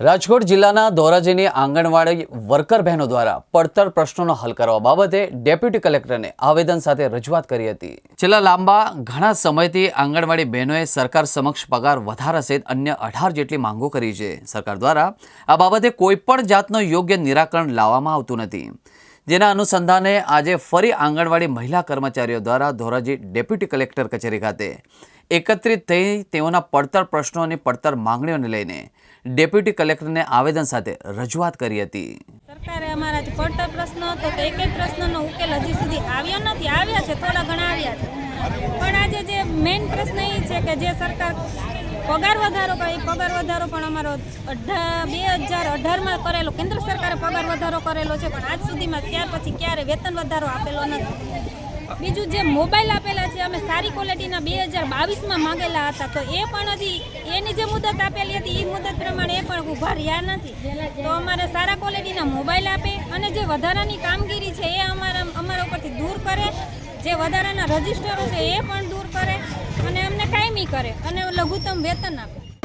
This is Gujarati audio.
રાજકોટ જિલ્લાના ધોરાજીની આંગણવાડી વર્કર બહેનો દ્વારા પડતર પ્રશ્નોનો હલ કરવા બાબતે ડેપ્યુટી કલેક્ટરને આવેદન સાથે રજૂઆત કરી હતી. છેલ્લા લાંબા ઘણા સમયથી આંગણવાડી બહેનોએ સરકાર સમક્ષ પગાર વધારા સહિત અન્ય અઢાર જેટલી માંગો કરી છે. સરકાર દ્વારા આ બાબતે કોઈ પણ જાતનો યોગ્ય નિરાકરણ લાવવામાં આવતું નથી. જેના અનુસંધાને આજે ફરી આંગણવાડી મહિલા કર્મચારીઓ દ્વારા ધોરાજી ડેપ્યુટી કલેક્ટર કચેરી ખાતે એકત્રિત થઈ તેઓના પડતર પ્રશ્નો અને પડતર માંગણીઓને લઈને ડેપ્યુટી કલેક્ટરને આવેદન સાથે રજૂઆત કરી હતી. સરકારે અમારા જે પડતર પ્રશ્નો હતો તો એક એક પ્રશ્નનો ઉકેલ હજી સુધી આવ્યો નથી. આવ્યા છે, થોડા ઘણા આવ્યા છે. પણ આજે જે મેઇન પ્રશ્ન એ છે કે જે સરકાર પગાર વધારો એ પગાર વધારો પણ અમારો અઢાર બે હજાર અઢારમાં કરેલો, કેન્દ્ર સરકારે પગાર વધારો કરેલો છે, પણ આજ સુધીમાં ત્યાર પછી ક્યારે વેતન વધારો આપેલો નથી. બીજું જે મોબાઈલ આપેલા છે, અમે સારી ક્વોલિટીના બે હજાર બાવીસમાં માંગેલા હતા, તો એ પણ હજી એની જે મુદત આપેલી હતી એ મુદત પ્રમાણે એ પણ ઊભા રહ્યા નથી. તો અમારે સારા ક્વોલિટીના મોબાઈલ આપે અને જે વધારાની કામગીરી છે, એ અમારા અમારા ઉપરથી દૂર કરે. જે વધારાના રજિસ્ટરો છે, એ પણ દૂર કરે અને અમને કાયમી કરે અને લઘુત્તમ વેતન આપે.